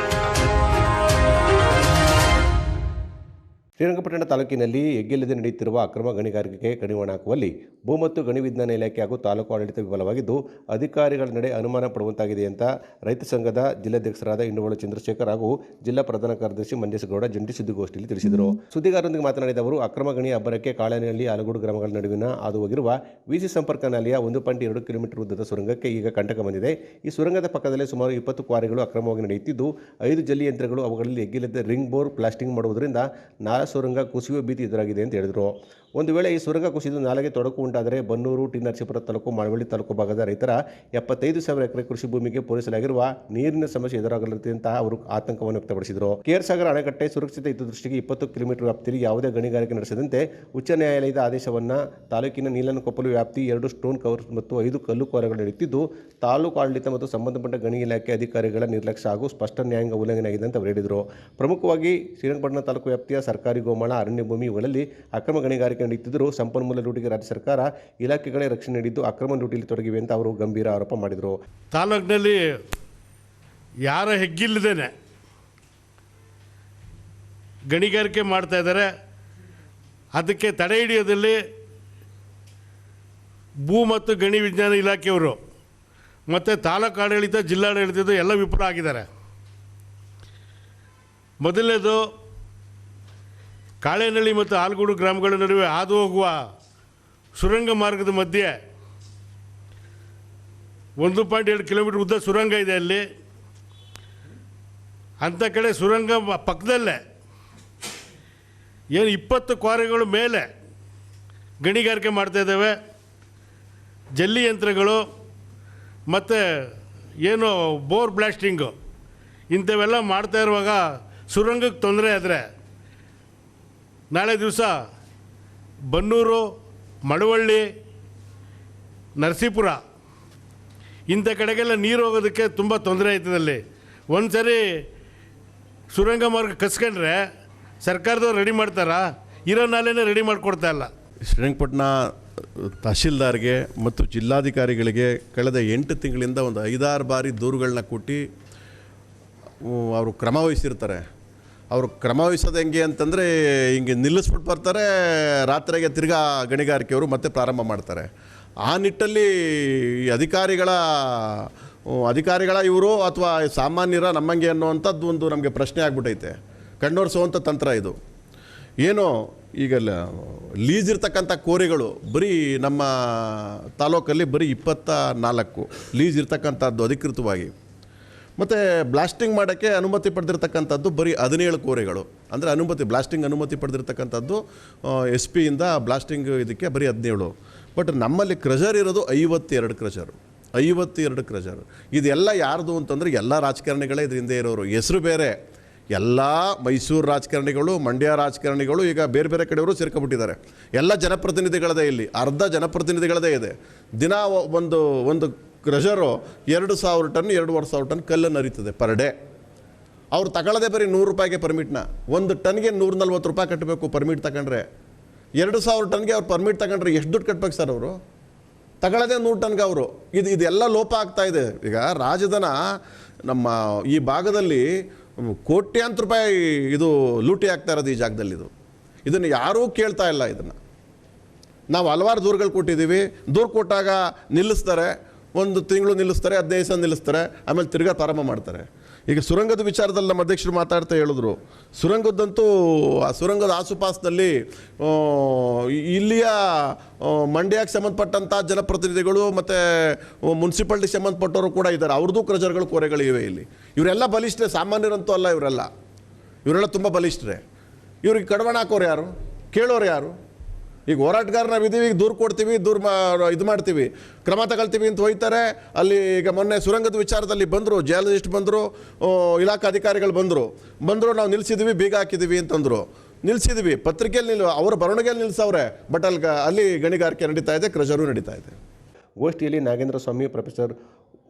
ಶ್ರೀರಂಗಪಟ್ಟಣ ತಾಲೂಕಿನಲ್ಲಿ ಎಗ್ಗಿಲ್ಲದೆ ನಡೆಯುತ್ತಿರುವ ಅಕ್ರಮ ಗಣಿಗಾರಿಕೆಗೆ ಕಡಿವಾಣ ಹಾಕುವಲ್ಲಿ ಭೂ ಮತ್ತು ಗಣಿ ವಿಜ್ಞಾನ ಇಲಾಖೆ ಹಾಗೂ ತಾಲೂಕು ಆಡಳಿತ ವಿಫಲವಾಗಿದ್ದು, ಅಧಿಕಾರಿಗಳ ನಡೆ ಅನುಮಾನ ಪಡುವಂತಾಗಿದೆ ಅಂತ ರೈತ ಸಂಘದ ಜಿಲ್ಲಾಧ್ಯಕ್ಷರಾದ ಇಂಡುವಳು ಚಂದ್ರಶೇಖರ್ ಹಾಗೂ ಜಿಲ್ಲಾ ಪ್ರಧಾನ ಕಾರ್ಯದರ್ಶಿ ಮಂಜೇಶಗೌಡ, ಜಂಟಿ ಸುದ್ದಿಗೋಷ್ಠಿಯಲ್ಲಿ ತಿಳಿಸಿದರು. ಸುದ್ದಿಗಾರರೊಂದಿಗೆ ಮಾತನಾಡಿದ ಅವರು, ಅಕ್ರಮ ಗಣಿ ಅಬ್ಬರಕ್ಕೆ ಕಾಳನಲ್ಲಿ ಆಲಗೂಡು ಗ್ರಾಮಗಳ ನಡುವಿನ ಹಾದು ಹೋಗಿರುವ ವಿಸಿ ಸಂಪರ್ಕ ನಾಲೆಯ ಒಂದು ಪಾಯಿಂಟ್ ಎರಡು ಕಿಲೋಮೀಟರ್ ಉದ್ದದ ಸುರಂಗಕ್ಕೆ ಈಗ ಕಂಟಕ ಬಂದಿದೆ. ಈ ಸುರಂಗದ ಪಕ್ಕದಲ್ಲೇ ಸುಮಾರು ಇಪ್ಪತ್ತು ಕ್ವಾರಿಗಳು ಅಕ್ರಮವಾಗಿ ನಡೆಯುತ್ತಿದ್ದು, ಐದು ಜಲ್ಲಿ ಯಂತ್ರಗಳು ಅವುಗಳಲ್ಲಿ ಎಗ್ಗಿಲ್ಲದೆ ರಿಂಗ್ ಬೋರ್, ಪ್ಲಾಸ್ಟಿಂಗ್ ಮಾಡುವುದರಿಂದ ನಾಲ ಸುರಂಗ ಕುಸಿಯುವ ಭೀತಿ ಎದುರಾಗಿದೆ ಅಂತ ಹೇಳಿದರು. ಒಂದು ವೇಳೆ ಈ ಸುರಂಗ ಕುಸಿದು ನಾಲೆಗೆ ತೊಡಕು ಉಂಟಾದರೆ ಬನ್ನೂರು ಟಿ ನರಸೀಪುರ ತಾಲೂಕು, ಮಳವಳ್ಳಿ ತಾಲೂಕು ಭಾಗದ ರೈತರ ಎಪ್ಪತ್ತೈದು ಸಾವಿರ ಎಕರೆ ಕೃಷಿ ಭೂಮಿಗೆ ಪೂರೈಸಲಾಗಿರುವ ನೀರಿನ ಸಮಸ್ಯೆ ಎದುರಾಗಲಿದೆ ಅಂತ ಅವರು ಆತಂಕವನ್ನು ವ್ಯಕ್ತಪಡಿಸಿದರು. ಕೇರ್ ಸಾಗರ ಅಣೆಕಟ್ಟೆ ಸುರಕ್ಷಿತ ಹಿತದೃಷ್ಟಿಗೆ ಇಪ್ಪತ್ತು ಕಿಲೋಮೀಟರ್ ವ್ಯಾಪ್ತಿಯಲ್ಲಿ ಯಾವುದೇ ಗಣಿಗಾರಿಕೆ ನಡೆಸದಂತೆ ಉಚ್ಚ ನ್ಯಾಯಾಲಯದ ಆದೇಶವನ್ನು ತಾಲೂಕಿನ ನೀಲನಕೊಪ್ಪಲು ವ್ಯಾಪ್ತಿ ಎರಡು ಸ್ಟೋನ್ ಕವರ್ ಮತ್ತು ಐದು ಕಲ್ಲು ಕೋರಗಳು ನಡೆಯುತ್ತಿದ್ದು ತಾಲೂಕು ಆಡಳಿತ ಮತ್ತು ಸಂಬಂಧಪಟ್ಟ ಗಣಿ ಇಲಾಖೆ ಅಧಿಕಾರಿಗಳ ನಿರ್ಲಕ್ಷ್ಯ ಹಾಗೂ ಸ್ಪಷ್ಟ ನ್ಯಾಯಾಂಗ ಉಲ್ಲಂಘನೆಯಾಗಿದೆ ಅಂತ ಅವರು ಹೇಳಿದರು. ಪ್ರಮುಖವಾಗಿ ಶ್ರೀರಂಗಪಟ್ಟಣ ತಾಲೂಕು ವ್ಯಾಪ್ತಿಯ ಸರ್ಕಾರಿ ಗೋಮಾಳ ಅರಣ್ಯ ಭೂಮಿ ಇವುಗಳಲ್ಲಿ ಅಕ್ರಮ ಗಣಿಗಾರಿಕೆ ನಡೆಯುತ್ತಿದ್ದರೂ ಸಂಪನ್ಮೂಲ ಲೂಟಿಗೆ ರಾಜ್ಯ ಸರ್ಕಾರ ಇಲಾಖೆಗಳೇ ರಕ್ಷಣೆ ನೀಡಿದ್ದು ಅಕ್ರಮ ಲೂಟಿಯಲ್ಲಿ ತೊಡಗಿವೆ ಅಂತ ಅವರು ಗಂಭೀರ ಆರೋಪ ಮಾಡಿದರು. ತಾಲೂಕಿನಲ್ಲಿ ಯಾರ ಹೆಗ್ಗಿಲ್ಲದೇನೆ ಗಣಿಗಾರಿಕೆ ಮಾಡ್ತಾ ಇದ್ದಾರೆ. ಅದಕ್ಕೆ ತಡೆ ಹಿಡಿಯೋದಲ್ಲಿ ಭೂ ಮತ್ತು ಗಣಿ ವಿಜ್ಞಾನ ಇಲಾಖೆಯವರು ಮತ್ತು ತಾಲೂಕು ಆಡಳಿತ ಜಿಲ್ಲಾಡಳಿತದ ಎಲ್ಲ ವಿಫಲ ಆಗಿದ್ದಾರೆ. ಮೊದಲನೇದು ಕಾಳೇನಹಳ್ಳಿ ಮತ್ತು ಆಲ್ಗೂಡು ಗ್ರಾಮಗಳ ನಡುವೆ ಹಾದು ಹೋಗುವ ಸುರಂಗ ಮಾರ್ಗದ ಮಧ್ಯೆ ಒಂದು ಪಾಯಿಂಟ್ ಎರಡು ಕಿಲೋಮೀಟ್ರ್ ಉದ್ದ ಸುರಂಗ ಇದೆ ಅಲ್ಲಿ. ಅಂಥ ಕಡೆ ಸುರಂಗ ಪಕ್ಕದಲ್ಲೇ. ಏನು ಇಪ್ಪತ್ತು ಕ್ವಾರೆಗಳು ಮೇಲೆ ಗಣಿಗಾರಿಕೆ ಮಾಡ್ತಾ ಇದ್ದಾವೆ. ಜಲ್ಲಿ ಯಂತ್ರಗಳು ಮತ್ತು ಏನು ಬೋರ್ ಬ್ಲಾಸ್ಟಿಂಗು ಇಂಥವೆಲ್ಲ ಮಾಡ್ತಾ ಇರುವಾಗ ಸುರಂಗಕ್ಕೆ ತೊಂದರೆ ಆದರೆ ನಾಳೆ ದಿವಸ ಬನ್ನೂರು, ಮಳವಳ್ಳಿ, ನರಸೀಪುರ, ಇಂಥ ಕಡೆಗೆಲ್ಲ ನೀರು ಹೋಗೋದಕ್ಕೆ ತುಂಬ ತೊಂದರೆ ಆಯ್ತದಲ್ಲಿ ಒಂದು ಸರಿ ಸುರಂಗ ಮಾರ್ಗ ಕಸ್ಕೊಂಡ್ರೆ ಸರ್ಕಾರದವ್ರು ರೆಡಿ ಮಾಡ್ತಾರಾ? ಇರೋ ನಾಳೆನೇ ರೆಡಿ ಮಾಡಿಕೊಡ್ತಾ ಇಲ್ಲ. ಶ್ರೀರಂಗಪಟ್ಟಣ ತಹಶೀಲ್ದಾರ್ಗೆ ಮತ್ತು ಜಿಲ್ಲಾಧಿಕಾರಿಗಳಿಗೆ ಕಳೆದ ಎಂಟು ತಿಂಗಳಿಂದ ಒಂದು ಐದಾರು ಬಾರಿ ದೂರುಗಳನ್ನ ಕೊಟ್ಟು ಅವರು ಕ್ರಮ ವಹಿಸಿರ್ತಾರೆ. ಅವರು ಕ್ರಮ ವಹಿಸೋದು ಹೆಂಗೆ ಅಂತಂದರೆ ಹಿಂಗೆ ನಿಲ್ಲಿಸ್ಬಿಟ್ಟು ಬರ್ತಾರೆ, ರಾತ್ರಿಗೆ ತಿರ್ಗಾ ಗಣಿಗಾರಿಕೆಯವರು ಮತ್ತೆ ಪ್ರಾರಂಭ ಮಾಡ್ತಾರೆ. ಆ ನಿಟ್ಟಲ್ಲಿ ಅಧಿಕಾರಿಗಳ ಅಧಿಕಾರಿಗಳ ಇವರು ಅಥವಾ ಸಾಮಾನ್ಯರ ನಮ್ಮಂಗೆ ಅನ್ನೋವಂಥದ್ದು ಒಂದು ನಮಗೆ ಪ್ರಶ್ನೆ ಆಗ್ಬಿಟ್ಟೈತೆ ಕಣ್ಣೋರ್ಸುವಂಥ ತಂತ್ರ ಇದು. ಏನೋ ಈಗ ಲೀಸ್ ಇರ್ತಕ್ಕಂಥ ಕೋರಿಗಳು ಬರೀ ನಮ್ಮ ತಾಲೂಕಲ್ಲಿ ಬರೀ ಇಪ್ಪತ್ತ ನಾಲ್ಕು ಲೀಸ್ ಇರ್ತಕ್ಕಂಥದ್ದು ಅಧಿಕೃತವಾಗಿ. ಮತ್ತು ಬ್ಲಾಸ್ಟಿಂಗ್ ಮಾಡೋಕ್ಕೆ ಅನುಮತಿ ಪಡೆದಿರ್ತಕ್ಕಂಥದ್ದು ಬರೀ ಹದಿನೇಳು ಕೋರೆಗಳು. ಅಂದರೆ ಅನುಮತಿ ಬ್ಲಾಸ್ಟಿಂಗ್ ಅನುಮತಿ ಪಡೆದಿರ್ತಕ್ಕಂಥದ್ದು ಎಸ್ ಪಿಯಿಂದ ಬ್ಲಾಸ್ಟಿಂಗ್ ಇದಕ್ಕೆ ಬರೀ ಹದಿನೇಳು. ಬಟ್ ನಮ್ಮಲ್ಲಿ ಕ್ರಜರ್ ಇರೋದು ಐವತ್ತೆರಡು ಕ್ರಷರು ಐವತ್ತೆರಡು ಕ್ರಜರ್ ಇದೆಲ್ಲ ಯಾರ್ದು ಅಂತಂದರೆ ಎಲ್ಲ ರಾಜಕಾರಣಿಗಳೇ ಇದರಿಂದ ಇರೋರು. ಹೆಸರು ಬೇರೆ. ಎಲ್ಲ ಮೈಸೂರು ರಾಜಕಾರಣಿಗಳು, ಮಂಡ್ಯ ರಾಜಕಾರಣಿಗಳು ಈಗ ಬೇರೆ ಬೇರೆ ಕಡೆಯವರು ಸೇರ್ಕೊಬಿಟ್ಟಿದ್ದಾರೆ ಎಲ್ಲ ಜನಪ್ರತಿನಿಧಿಗಳದೇ ಇಲ್ಲಿ. ಅರ್ಧ ಜನಪ್ರತಿನಿಧಿಗಳದೇ ಇದೆ. ದಿನ ಒಂದು ಒಂದು ಕ್ರಷರು ಎರಡು ಸಾವಿರ ಟನ್, ಎರಡೂವರೆ ಸಾವಿರ ಟನ್ ಕಲ್ಲನ್ನು ಅರಿತದೆ ಪರ್ ಡೇ. ಅವ್ರು ತಗೊಳ್ಳೋದೇ ಬರೀ ನೂರು ರೂಪಾಯಿಗೆ ಪರ್ಮಿಟ್ನ. ಒಂದು ಟನ್ಗೆ ನೂರ ನಲ್ವತ್ತು ರೂಪಾಯಿ ಕಟ್ಟಬೇಕು ಪರ್ಮಿಟ್ ತಗೊಂಡ್ರೆ. ಎರಡು ಸಾವಿರ ಟನ್ಗೆ ಅವ್ರು ಪರ್ಮಿಟ್ ತಗೊಂಡ್ರೆ ಎಷ್ಟು ದುಡ್ಡು ಕಟ್ಬೇಕು ಸರ್ ಅವರು? ತಗೊಳ್ಳೋದೇ ನೂರು ಟನ್ಗೆ ಅವರು. ಇದು ಇದೆಲ್ಲ ಲೋಪ ಆಗ್ತಾ ಇದೆ. ಈಗ ರಾಜಧನ ನಮ್ಮ ಈ ಭಾಗದಲ್ಲಿ ಕೋಟ್ಯಾಂತರ ರೂಪಾಯಿ ಇದು ಲೂಟಿ ಆಗ್ತಾ ಇರೋದು ಈ ಜಾಗದಲ್ಲಿ ಇದು. ಇದನ್ನು ಯಾರೂ ಕೇಳ್ತಾ ಇಲ್ಲ ಇದನ್ನು. ನಾವು ಹಲವಾರು ದೂರುಗಳು ಕೊಟ್ಟಿದ್ದೀವಿ. ದೂರು ಕೊಟ್ಟಾಗ ನಿಲ್ಲಿಸ್ತಾರೆ. ಒಂದು ತಿಂಗಳು ನಿಲ್ಲಿಸ್ತಾರೆ, ಹದಿನೈದು ದಿವಸ ನಿಲ್ಲಿಸ್ತಾರೆ, ಆಮೇಲೆ ತಿರ್ಗಾ ಪ್ರಾರಂಭ ಮಾಡ್ತಾರೆ. ಈಗ ಸುರಂಗದ ವಿಚಾರದಲ್ಲಿ ನಮ್ಮ ಅಧ್ಯಕ್ಷರು ಮಾತಾಡ್ತಾ ಹೇಳಿದ್ರು. ಸುರಂಗದ್ದಂತೂ ಆ ಸುರಂಗದ ಆಸುಪಾಸಿನಲ್ಲಿ ಇಲ್ಲಿಯ ಮಂಡ್ಯಕ್ಕೆ ಸಂಬಂಧಪಟ್ಟಂಥ ಜನಪ್ರತಿನಿಧಿಗಳು ಮತ್ತು ಮುನ್ಸಿಪಾಲ್ಟಿ ಸಂಬಂಧಪಟ್ಟವರು ಕೂಡ ಇದ್ದಾರೆ. ಅವ್ರದ್ದು ಕ್ರಜರ್ಗಳು ಕೋರೆಗಳಿವೆ ಇಲ್ಲಿ. ಇವರೆಲ್ಲ ಬಲಿಷ್ಠರೇ, ಸಾಮಾನ್ಯರಂತೂ ಅಲ್ಲ ಇವರೆಲ್ಲ. ಇವರೆಲ್ಲ ತುಂಬ ಬಲಿಷ್ಠರೇ. ಇವ್ರಿಗೆ ಕಡವಣ ಹಾಕೋರು ಯಾರು? ಕೇಳೋರು ಯಾರು? ಈಗ ಹೋರಾಟಗಾರ ನಾವು ಇದೀವಿ, ಈಗ ದೂರು ಕೊಡ್ತೀವಿ, ದೂರು ಮಾ ಇದು ಮಾಡ್ತೀವಿ. ಕ್ರಮ ತಗೊಳ್ತೀವಿ ಅಂತ ಹೋಯ್ತಾರೆ. ಅಲ್ಲಿ ಈಗ ಮೊನ್ನೆ ಸುರಂಗದ ವಿಚಾರದಲ್ಲಿ ಬಂದರು ಜರ್ನಲಿಸ್ಟ್ ಬಂದರು ಇಲಾಖಾ ಅಧಿಕಾರಿಗಳು ಬಂದರು. ಬಂದರು, ನಾವು ನಿಲ್ಲಿಸಿದ್ವಿ ಬೀಗ ಹಾಕಿದ್ದೀವಿ ಅಂತಂದರು. ನಿಲ್ಲಿಸಿದ್ವಿ ಪತ್ರಿಕೆಯಲ್ಲಿ ನಿಲ್ ಅವರ ಬರವಣಿಗೆಯಲ್ಲಿ ನಿಲ್ಲಿಸವ್ರೆ ಬಟ್ ಅಲ್ಲಿ ಅಲ್ಲಿ ಗಣಿಗಾರಿಕೆ ನಡೀತಾ ಇದೆ ಕ್ರಜರು ನಡೀತಾ ಇದೆ. ಗೋಷ್ಠಿಯಲ್ಲಿ ನಾಗೇಂದ್ರ ಸ್ವಾಮಿ, ಪ್ರೊಫೆಸರ್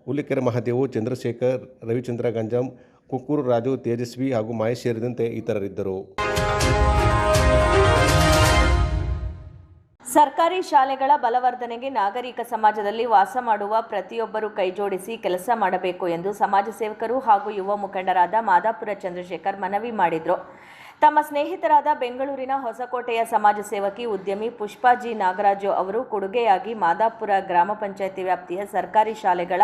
ಹುಲಿಕೆರೆ ಮಹಾದೇವು, ಚಂದ್ರಶೇಖರ್, ರವಿಚಂದ್ರ ಗಂಜಾಂ, ಕುಕ್ಕೂರು ರಾಜು, ತೇಜಸ್ವಿ ಹಾಗೂ ಮಹೇಶ್ ಸೇರಿದಂತೆ ಇತರರಿದ್ದರು. ಸರ್ಕಾರಿ ಶಾಲೆಗಳ ಬಲವರ್ಧನೆಗೆ ನಾಗರಿಕ ಸಮಾಜದಲ್ಲಿ ವಾಸ ಮಾಡುವ ಪ್ರತಿಯೊಬ್ಬರು ಕೈಜೋಡಿಸಿ ಕೆಲಸ ಮಾಡಬೇಕು ಎಂದು ಸಮಾಜ ಸೇವಕರು ಹಾಗೂ ಯುವ ಮುಖಂಡರಾದ ಮಾದಾಪುರ ಚಂದ್ರಶೇಖರ್ ಮನವಿ ಮಾಡಿದರು. ತಮ್ಮ ಸ್ನೇಹಿತರಾದ ಬೆಂಗಳೂರಿನ ಹೊಸಕೋಟೆಯ ಸಮಾಜ ಸೇವಕಿ ಉದ್ಯಮಿ ಪುಷ್ಪಾಜಿ ನಾಗರಾಜು ಅವರು ಕೊಡುಗೆಯಾಗಿ ಮಾದಾಪುರ ಗ್ರಾಮ ಪಂಚಾಯಿತಿ ವ್ಯಾಪ್ತಿಯ ಸರ್ಕಾರಿ ಶಾಲೆಗಳ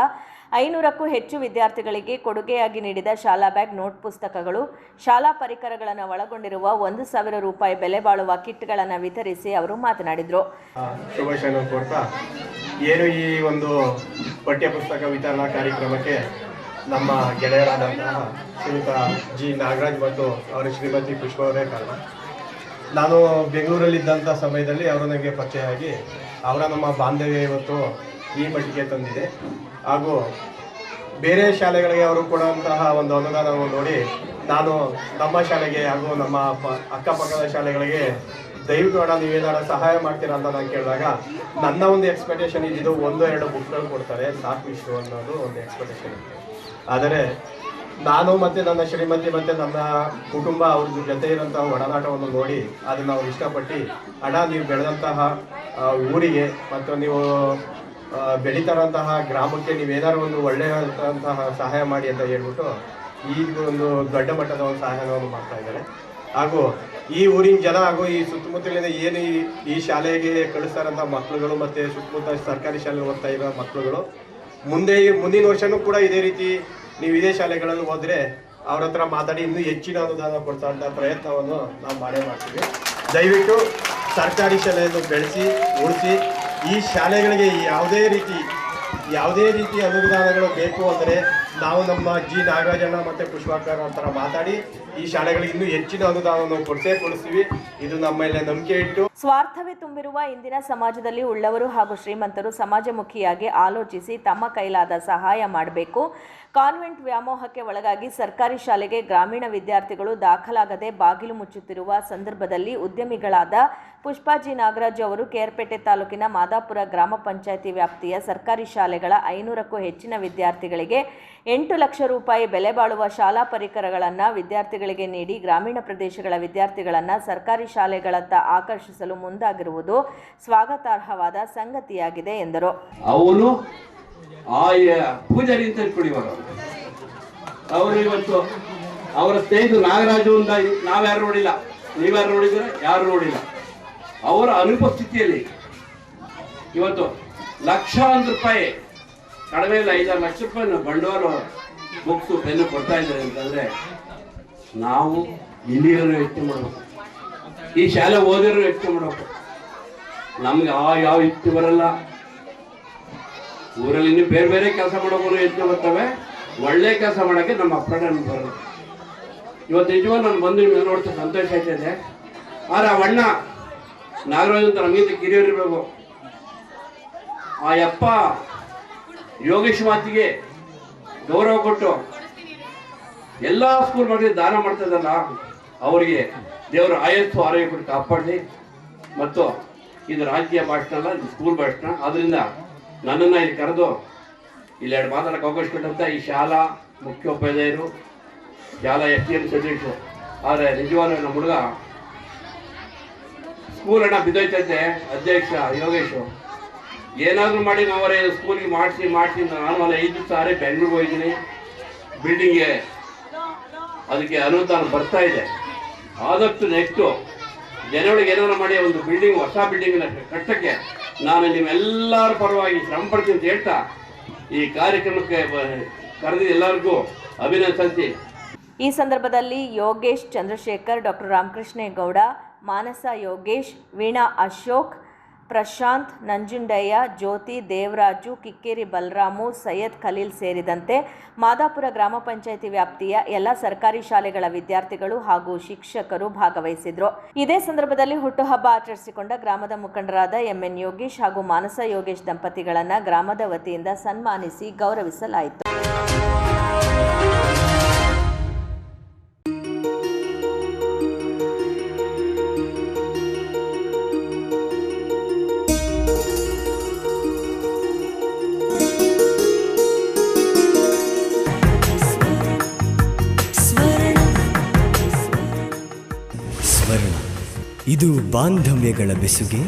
ಐನೂರಕ್ಕೂ ಹೆಚ್ಚು ವಿದ್ಯಾರ್ಥಿಗಳಿಗೆ ಕೊಡುಗೆಯಾಗಿ ನೀಡಿದ ಶಾಲಾ ಬ್ಯಾಗ್, ನೋಟ್ ಪುಸ್ತಕಗಳು, ಶಾಲಾ ಪರಿಕರಗಳನ್ನು ಒಳಗೊಂಡಿರುವ ಒಂದು ಸಾವಿರ ರೂಪಾಯಿ ಬೆಲೆ ಬಾಳುವ ಕಿಟ್ಗಳನ್ನು ವಿತರಿಸಿ ಅವರು ಮಾತನಾಡಿದರು. ಏನು ಈ ಒಂದು ಪಠ್ಯಪುಸ್ತಕ ವಿತರಣಾ ಕಾರ್ಯಕ್ರಮಕ್ಕೆ ನಮ್ಮ ಗೆಳೆಯರಾದಂತಹ ಶ್ರೀಯುತ ಜಿ. ನಾಗರಾಜ್ ಮತ್ತು ಅವರ ಶ್ರೀಮತಿ ಪುಷ್ಪ ಅವರೇ ಕಾರಣ. ನಾನು ಬೆಂಗಳೂರಲ್ಲಿದ್ದಂಥ ಸಮಯದಲ್ಲಿ ಅವರು ನನಗೆ ಪರಿಚಯ ಆಗಿ ಅವರ ನಮ್ಮ ಬಾಂಧವ್ಯ ಇವತ್ತು ಈ ಮಟ್ಟಿಗೆ ತಂದಿದೆ. ಹಾಗೂ ಬೇರೆ ಶಾಲೆಗಳಿಗೆ ಅವರು ಕೊಡುವಂತಹ ಒಂದು ಅನುದಾನವನ್ನು ನೋಡಿ ನಾನು ನಮ್ಮ ಶಾಲೆಗೆ ಹಾಗೂ ನಮ್ಮ ಅಕ್ಕಪಕ್ಕದ ಶಾಲೆಗಳಿಗೆ ದಯವಿಟ್ಟು ಅಣ್ಣ ಸಹಾಯ ಮಾಡ್ತೀರಾ ಅಂತ ನಾನು ಕೇಳಿದಾಗ, ನನ್ನ ಒಂದು ಎಕ್ಸ್ಪೆಕ್ಟೇಷನ್ ಇದ್ದಿದ್ದು ಒಂದು, ಎರಡು ಬುಕ್ಗಳು ಕೊಡ್ತಾರೆ. ಸಾಕು ಇಷ್ಟು ಅನ್ನೋದು ಒಂದು ಎಕ್ಸ್ಪೆಕ್ಟೇಷನ್ ಇತ್ತು ಆದರೆ ನಾನು ಮತ್ತೆ ನನ್ನ ಶ್ರೀಮತಿ ಮತ್ತೆ ನನ್ನ ಕುಟುಂಬ ಅವ್ರ ಜೊತೆ ಇರೋಂತಹ ಒಡನಾಟವನ್ನು ನೋಡಿ ಅದನ್ನು ಅವ್ರು ಇಷ್ಟಪಟ್ಟು ಹಣ ನೀವು ಬೆಳೆದಂತಹ ಊರಿಗೆ ಮತ್ತು ನೀವು ಬೆಳೀತಾರಂತಹ ಗ್ರಾಮಕ್ಕೆ ನೀವೇನಾದ್ರು ಒಂದು ಒಳ್ಳೆಯದಂತಹ ಸಹಾಯ ಮಾಡಿ ಅಂತ ಹೇಳ್ಬಿಟ್ಟು ಈ ಒಂದು ದೊಡ್ಡ ಮಟ್ಟದ ಒಂದು ಸಹಾಯವನ್ನು ಮಾಡ್ತಾ ಇದ್ದಾರೆ. ಹಾಗೂ ಈ ಊರಿನ ಜನ ಹಾಗೂ ಈ ಸುತ್ತಮುತ್ತಲಿನ ಏನು ಈ- ಈ ಶಾಲೆಗೆ ಕಳಿಸ್ತಾರಂಥ ಮಕ್ಕಳುಗಳು ಮತ್ತು ಸುತ್ತಮುತ್ತ ಸರ್ಕಾರಿ ಶಾಲೆ ಓದ್ತಾ ಇರೋ ಮಕ್ಕಳುಗಳು, ಮುಂದೆ, ಮುಂದಿನ ವರ್ಷನೂ ಕೂಡ ಇದೇ ರೀತಿ ನೀವು ಇದೇ ಶಾಲೆಗಳಲ್ಲಿ ಹೋದ್ರೆ ಅವ್ರ ಹತ್ರ ಮಾತಾಡಿ ಇನ್ನೂ ಹೆಚ್ಚಿನ ಅನುದಾನ ಕೊಡ್ತಾ ಪ್ರಯತ್ನವನ್ನು ನಾವು ಮಾಡೇ ಮಾಡ್ತೀವಿ. ದಯವಿಟ್ಟು ಸರ್ಕಾರಿ ಶಾಲೆಯನ್ನು ಬೆಳೆಸಿ, ಉಳಿಸಿ, ಈ ಶಾಲೆಗಳಿಗೆ ಯಾವುದೇ ರೀತಿ ಯಾವುದೇ ರೀತಿ ಅನುದಾನಗಳು ಬೇಕು ಅಂದರೆ ನಾವು ನಮ್ಮ ಜಿ ನಾಗರಾಜಣ್ಣ ಮತ್ತು ಪುಷ್ಪಾಕರ್ ಹತ್ರ ಮಾತಾಡಿ ಈ ಶಾಲೆಗಳಿಗೆ ಇನ್ನೂ ಹೆಚ್ಚಿನ ಅನುದಾನವನ್ನು ಕೊಡ್ತೇ ಕೊಡಿಸ್ತೀವಿ. ಇದು ನಮ್ಮ ಮೇಲೆ ನಂಬಿಕೆ ಇಟ್ಟು. ಸ್ವಾರ್ಥವೇ ತುಂಬಿರುವ ಇಂದಿನ ಸಮಾಜದಲ್ಲಿ ಉಳ್ಳವರು ಹಾಗೂ ಶ್ರೀಮಂತರು ಸಮಾಜಮುಖಿಯಾಗಿ ಆಲೋಚಿಸಿ ತಮ್ಮ ಕೈಲಾದ ಸಹಾಯ ಮಾಡಬೇಕು. ಕಾನ್ವೆಂಟ್ ವ್ಯಾಮೋಹಕ್ಕೆ ಒಳಗಾಗಿ ಸರ್ಕಾರಿ ಶಾಲೆಗೆ ಗ್ರಾಮೀಣ ವಿದ್ಯಾರ್ಥಿಗಳು ದಾಖಲಾಗದೆ ಬಾಗಿಲು ಮುಚ್ಚುತ್ತಿರುವ ಸಂದರ್ಭದಲ್ಲಿ ಉದ್ಯಮಿಗಳಾದ ಪುಷ್ಪಾಜಿ ನಾಗರಾಜ್ ಅವರು ಕೇರ್ಪೇಟೆ ತಾಲೂಕಿನ ಮಾದಾಪುರ ಗ್ರಾಮ ಪಂಚಾಯಿತಿ ವ್ಯಾಪ್ತಿಯ ಸರ್ಕಾರಿ ಶಾಲೆಗಳ ಐನೂರಕ್ಕೂ ಹೆಚ್ಚಿನ ವಿದ್ಯಾರ್ಥಿಗಳಿಗೆ ಎಂಟು ಲಕ್ಷ ರೂಪಾಯಿ ಬೆಲೆ ಬಾಳುವ ಶಾಲಾ ಪರಿಕರಗಳನ್ನು ವಿದ್ಯಾರ್ಥಿಗಳಿಗೆ ನೀಡಿ ಗ್ರಾಮೀಣ ಪ್ರದೇಶಗಳ ವಿದ್ಯಾರ್ಥಿಗಳನ್ನು ಸರ್ಕಾರಿ ಶಾಲೆಗಳತ್ತ ಆಕರ್ಷಿಸಲು ಮುಂದಾಗಿರುವುದು ಸ್ವಾಗತಾರ್ಹವಾದ ಸಂಗತಿಯಾಗಿದೆ ಎಂದರು. ಆ ಪೂಜಾರಿ ಅಂತ ಇಟ್ಕೊಳ್ಳಿ ಇವಾಗ. ಅವರು ಇವತ್ತು ಅವರ ಸ್ನೇಹಿತರು ನಾಗರಾಜು ಅಂತ ನಾವ್ಯಾರು ನೋಡಿಲ್ಲ. ನೀವ್ಯಾರು ನೋಡಿದ್ರೆ ಯಾರು ನೋಡಿಲ್ಲ. ಅವರ ಅನುಪಸ್ಥಿತಿಯಲ್ಲಿ ಇವತ್ತು ಲಕ್ಷಾಂತರ ರೂಪಾಯಿ, ಕಡಿಮೆ ಇಲ್ಲ ಐದಾರು ಲಕ್ಷ ರೂಪಾಯಿ ಬಂಡವಾಳ ಬುಕ್ಸು ಪೆನ್ನು ಕೊಡ್ತಾ ಇದ್ದಾರೆ ಅಂತಂದ್ರೆ ನಾವು ಇಲ್ಲಿಯವರು ಯೋಚನೆ ಮಾಡಬೇಕು. ಈ ಶಾಲೆ ಓದಿರೋ ಯೋಚನೆ ಮಾಡಬೇಕು. ನಮ್ಗೆ ಆ ಯಾವ ಯುಕ್ತಿ ಬರಲ್ಲ. ಊರಲ್ಲಿ ಇನ್ನು ಬೇರೆ ಬೇರೆ ಕೆಲಸ ಮಾಡೋಕ್ಕೂ ಯೋಚನೆ ಬರ್ತವೆ? ಒಳ್ಳೆ ಕೆಲಸ ಮಾಡೋಕ್ಕೆ ನಮ್ಮ ಅಪ್ರಾಣ ಬರೋದು ಇವತ್ತು ನಿಜವಾಗ ನಾನು ಬಂದು ನಿಮಗೆ ನೋಡ್ತಾ ಸಂತೋಷ ಆಯ್ತದೆ ಆದ್ರೆ ಆ ಅಣ್ಣ, ನಾಗರಾಜ್ ಅಂತ ನಮಗಿಂತ ಕಿರಿಯರು ಇರಬೇಕು. ಆ ಯಪ್ಪ ಯೋಗೇಶ್ ಮಾತಿಗೆ ಗೌರವ ಕೊಟ್ಟು ಎಲ್ಲ ಸ್ಕೂಲ್ ಮಕ್ಕಳಿಗೆ ದಾನ ಮಾಡ್ತಾ ಇದ್ದಲ್ಲ ಅವರಿಗೆ ದೇವರ ಆಯಸ್ಸು ಆರೋಗ್ಯ ಕೊಟ್ಟು ಕಾಪಾಡಲಿ. ಮತ್ತು ಇದು ರಾಜ್ಯ ಭಾಷಣ ಅಲ್ಲ, ಇದು ಸ್ಕೂಲ್ ಭಾಷಣ. ಅದರಿಂದ ನನ್ನನ್ನು ಇಲ್ಲಿ ಕರೆದು ಇಲ್ಲಿ ಎರಡು ಮಾತಾಡಕ್ಕೆ ಅವಕಾಶ ಕೊಟ್ಟಂತ ಈ ಶಾಲಾ ಮುಖ್ಯೋಪಾಧ್ಯಾಯರು, ಶಾಲಾ ಎಸ್ ಟಿ ಎಂ ಸದಸ್ಯರು. ಆದರೆ ನಿಜವಾಗ್ಲೂ ನಮ್ಮ ಹುಡುಗ ಸ್ಕೂಲ್ ಅಣ್ಣ ಬಿದ್ದೋಯ್ತೈತೆ, ಅಧ್ಯಕ್ಷ ಯೋಗೇಶು. ಏನಾದರೂ ಮಾಡಿ ಅವರೇ ಸ್ಕೂಲಿಗೆ ಮಾಡಿಸಿ ಮಾಡಿಸಿ ನಾನು ಅಲ್ಲಿ, ಐದು ಸಾರಿ ಬೆಂಗಳೂರಿಗೆ ಹೋಗಿದ್ದೀನಿ. ಬಿಲ್ಡಿಂಗ್ಗೆ ಅದಕ್ಕೆ ಅನುದಾನ ಬರ್ತಾ ಇದೆ. ಆದಷ್ಟು ನೆಕ್ಸ್ಟು ಜನಗಳಿಗೆ ಏನಾದ್ರು ಮಾಡಿ ಒಂದು ಬಿಲ್ಡಿಂಗ್ ಹೊಸ ಬಿಲ್ಡಿಂಗ್ ಕಟ್ಟಕ್ಕೆ ನಾನು ನಿಮ್ಮೆಲ್ಲರ ಪರವಾಗಿ ಶ್ರಮ ಪಡ್ತೀನಿ ಅಂತ ಹೇಳ್ತಾ ಈ ಕಾರ್ಯಕ್ರಮಕ್ಕೆ ಕರೆದ ಎಲ್ಲರಿಗೂ ಅಭಿನಂದನೆ ಸಲ್ಲಿಸಿ ಈ ಸಂದರ್ಭದಲ್ಲಿ ಯೋಗೇಶ್ ಚಂದ್ರಶೇಖರ್, ಡಾಕ್ಟರ್ ರಾಮಕೃಷ್ಣೇಗೌಡ, ಮಾನಸ ಯೋಗೇಶ್, ವೀಣಾ ಅಶೋಕ್ ಪ್ರಶಾಂತ್, ನಂಜುಂಡಯ್ಯ, ಜ್ಯೋತಿ, ದೇವರಾಜು, ಕಿಕ್ಕೇರಿ, ಬಲರಾಮು, ಸೈಯದ್ ಖಲೀಲ್ ಸೇರಿದಂತೆ ಮಾದಾಪುರ ಗ್ರಾಮ ಪಂಚಾಯಿತಿ ವ್ಯಾಪ್ತಿಯ ಎಲ್ಲ ಸರ್ಕಾರಿ ಶಾಲೆಗಳ ವಿದ್ಯಾರ್ಥಿಗಳು ಹಾಗೂ ಶಿಕ್ಷಕರು ಭಾಗವಹಿಸಿದ್ರು. ಇದೇ ಸಂದರ್ಭದಲ್ಲಿ ಹುಟ್ಟುಹಬ್ಬ ಆಚರಿಸಿಕೊಂಡ ಗ್ರಾಮದ ಮುಖಂಡರಾದ ಎಂಎನ್ ಯೋಗೀಶ್ ಹಾಗೂ ಮಾನಸ ಯೋಗೇಶ್ ದಂಪತಿಗಳನ್ನು ಗ್ರಾಮದ ವತಿಯಿಂದ ಸನ್ಮಾನಿಸಿ ಗೌರವಿಸಲಾಯಿತು. ಬಾಂಧವ್ಯಗಳ ಬೆಸುಗೆ